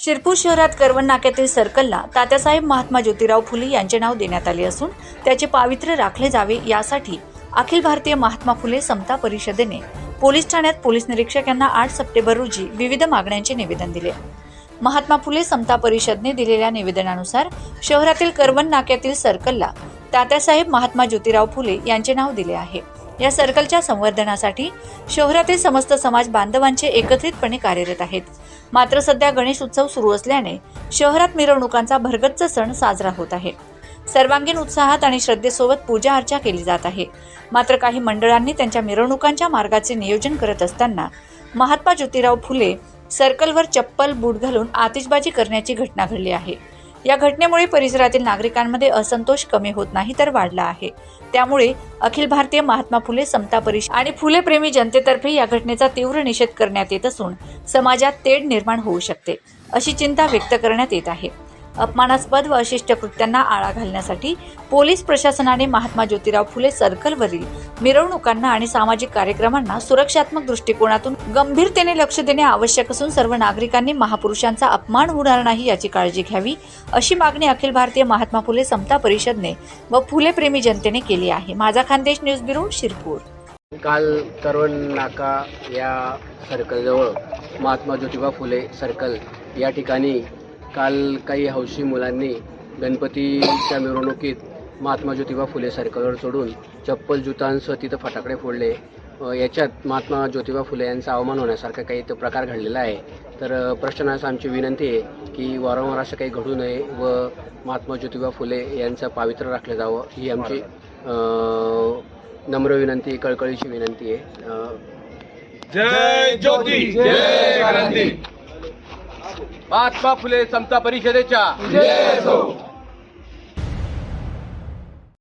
शिरपूर शहरात करवण नाक्यातील सर्कलला तात्यासाहेब महात्मा ज्योतिराव फुले यांचे नाव देण्यात आले असून त्याचे पावित्र्य राखले जावे यासाठी अखिल भारतीय महात्मा फुले समता परिषदेने पोलीस ठाण्यात पोलीस निरीक्षक यांना आठ सप्टेंबर रोजी विविध मागण्यांचे निवेदन दिले. महात्मा फुले समता परिषदने दिलेल्या निवेदनानुसार शहरातील करवण नाक्यातील सर्कलला तात्यासाहेब महात्मा ज्योतिराव फुले यांचे नाव दिले आहे. या सर्कलच्या संवर्धनासाठी शहरातील समस्त समाज बांधवांचे एकत्रितपणे कार्यरत आहेत. मात्र सध्या गणेश उत्सव सुरू असल्याने शहरात मिरवणुकांचा भरगच्च सण साजरा होत आहे. सर्वांगीण उत्साहात आणि श्रद्धेसोबत पूजा अर्चा केली जात आहे. मात्र काही मंडळांनी त्यांच्या मिरवणुकांच्या मार्गाचे नियोजन करत असताना महात्मा ज्योतिराव फुले सर्कलवर चप्पल बूट घालून आतिषबाजी करण्याची घटना घडली आहे. या घटनेमुळे परिसरातील नागरिकांमध्ये असंतोष कमी होत नाही तर वाढला आहे. त्यामुळे अखिल भारतीय महात्मा फुले समता परिषद आणि फुले प्रेमी जनतेतर्फे या घटनेचा तीव्र निषेध करण्यात येत असून समाजात तेढ निर्माण होऊ शकते अशी चिंता व्यक्त करण्यात येत आहे. अपमानास्पद व अशिष्ट कृत्यांना आळा घालण्यासाठी पोलीस प्रशासनाने महात्मा ज्योतिराव फुले सर्कलवरील मिरवणुकांना आणि सामाजिक कार्यक्रमांना सुरक्षात्मक दृष्टिकोनातून गंभीरतेने लक्ष देणे आवश्यक असून सर्व नागरिकांनी महापुरुषांचा अपमान होणार नाही याची काळजी घ्यावी अशी मागणी अखिल भारतीय महात्मा फुले समता परिषदने व फुले प्रेमी जनतेने केली आहे. माझा खानदेश न्यूज ब्युरो शिरपूर. काल करवण नाका या सर्कलजवळ महात्मा ज्योतिबा फुले सर्कल या ठिकाणी काल काही हौशी मुलांनी गणपतीच्या मिरवणुकीत महात्मा ज्योतिबा फुले सर्कलवर चढून चप्पल जुतांसह तिथं फटाकडे फोडले. याच्यात महात्मा ज्योतिबा फुले यांचा अवमान होण्यासारखा काही तो प्रकार घडलेला आहे. तर अ, प्रशासनास आमची विनंती आहे की वारंवार असं काही घडू नये व महात्मा ज्योतिबा फुले यांचं पावित्र्य राखलं जावं ही आमची नम्र विनंती कळकळीची विनंती आहे. जय ज्योती जय क्रांती. महात्मा फुले समता परिषदेच्या.